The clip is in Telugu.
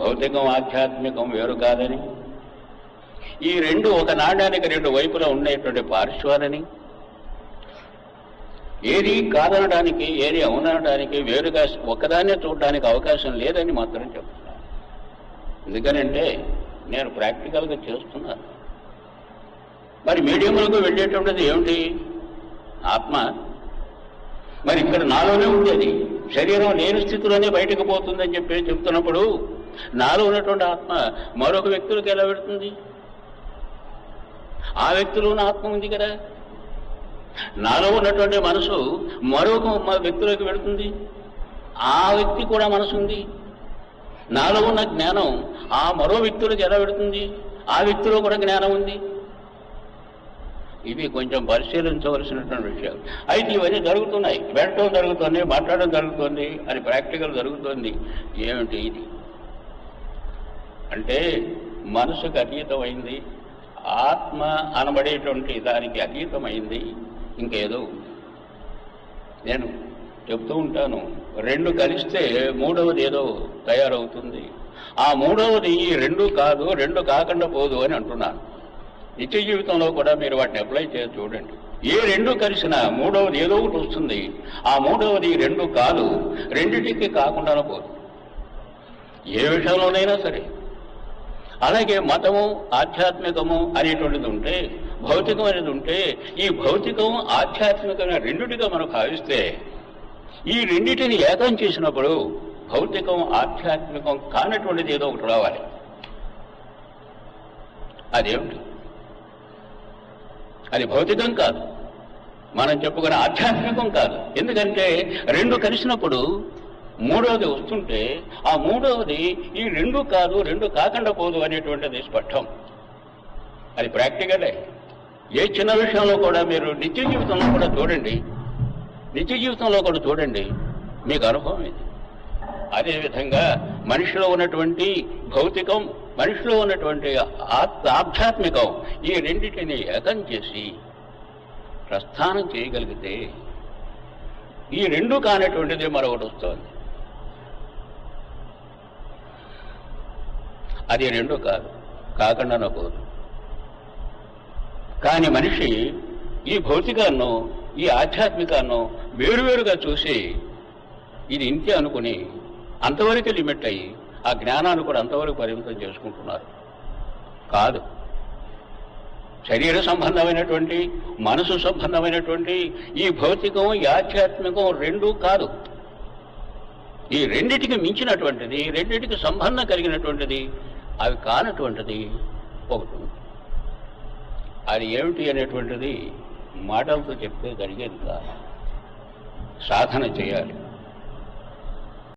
భౌతికం ఆధ్యాత్మికం వేరు కాదని. ఈ రెండు ఒక నాణ్యానికి రెండు వైపులా ఉండేటువంటి పార్శ్వాలని. ఏది కాదనడానికి ఏది అవునడానికి వేరుగా ఒకదాన్నే చూడడానికి అవకాశం లేదని మాత్రం చెప్తున్నాను ఎందుకనంటే నేను ప్రాక్టికల్గా చేస్తున్నాను. మరి మీడియంలోకి వెళ్ళేటువంటిది ఏమిటి? ఆత్మ. మరి ఇక్కడ నాలోనే ఉండేది. శరీరం లేని స్థితిలోనే బయటకు పోతుందని చెప్పి చెప్తున్నప్పుడు నాలో ఉన్నటువంటి ఆత్మ మరొక వ్యక్తులకు ఎలా పెడుతుంది ఆ వ్యక్తిలో ఉన్న ఆత్మ ఉంది కదా. నాలో ఉన్నటువంటి మనసు మరొక మ- వ్యక్తిలోకి వెళుతుంది. ఆ వ్యక్తి కూడా మనసు ఉంది. నాలో ఉన్న జ్ఞానం ఆ మరో వ్యక్తులకు ఎలా పెడుతుంది ఆ వ్యక్తిలో కూడా జ్ఞానం ఉంది. ఇవి కొంచెం పరిశీలించవలసినటువంటి విషయాలు. అయితే ఇవన్నీ జరుగుతున్నాయి. వెళ్ళటం జరుగుతుంది మాట్లాడడం జరుగుతుంది అది ప్రాక్టికల్ జరుగుతుంది. ఏమిటి ఇది? అంటే మనసుకు అతీతమైంది ఆత్మ అనబడేటువంటి దానికి అతీతమైంది ఇంకేదో నేను చెప్తూ ఉంటాను రెండు కలిస్తే మూడవది ఏదో తయారవుతుంది. ఆ మూడవది రెండు కాదు రెండు కాకుండా పోదు అని అంటున్నాను. నిత్య జీవితంలో కూడా మీరు వాటిని అప్లై చేసి చూడండి. ఏ రెండు కలిసినా మూడవది ఏదో ఒకటి వస్తుంది. ఆ మూడవది రెండు కాదు రెండిటికి కాకుండా పోదు. ఏ విషయంలోనైనా సరే. అలాగే మతము ఆధ్యాత్మికము అనేటువంటిది ఉంటే భౌతికం అనేది ఉంటే ఈ భౌతికం ఆధ్యాత్మికమైన రెండిటిగా మనం భావిస్తే ఈ రెండిటిని ఏకం చేసినప్పుడు భౌతికం ఆధ్యాత్మికం కానటువంటిది ఏదో ఒకటి రావాలి. అదేమిటి? అది భౌతికం కాదు. మనం చెప్పుకునే ఆధ్యాత్మికం కాదు. ఎందుకంటే రెండు కలిసినప్పుడు మూడవది వస్తుంటే ఆ మూడవది ఈ రెండు కాదు రెండు కాకుండా పోదు అనేటువంటిది స్పష్టం. అది ప్రాక్టికలే. ఏ చిన్న విషయంలో కూడా మీరు నిత్య జీవితంలో కూడా చూడండి. నిత్య జీవితంలో కూడా చూడండి. మీకు అనుభవం ఇది. అదేవిధంగా మనిషిలో ఉన్నటువంటి భౌతికం మనిషిలో ఉన్నటువంటి ఆత్- ఆధ్యాత్మికం ఈ రెండింటిని ఏకం చేసి ప్రస్థానం చేయగలిగితే ఈ రెండు కానటువంటిది మరొకటి వస్తుంది. అది రెండు కాదు కాకుండా పోదు కానీ మనిషి ఈ భౌతికాన్ని ఈ ఆధ్యాత్మికాన్ని వేరువేరుగా చూసి ఇది ఇంతే అనుకుని అంతవరకు లిమిట్ అయ్యి ఆ జ్ఞానాన్ని కూడా అంతవరకు పరిమితం చేసుకుంటున్నారు. కాదు. శరీర సంబంధమైనటువంటి మనసు సంబంధమైనటువంటి ఈ భౌతికం ఈ ఆధ్యాత్మికం రెండూ కాదు. ఈ రెండిటికి మించినటువంటిది రెండిటికి సంబంధం కలిగినటువంటిది అవి కానటువంటిది ఒకటి. అది ఏమిటి అనేటువంటిది మాటలతో చెప్తే జరిగేది కాదు సాధన చేయాలి.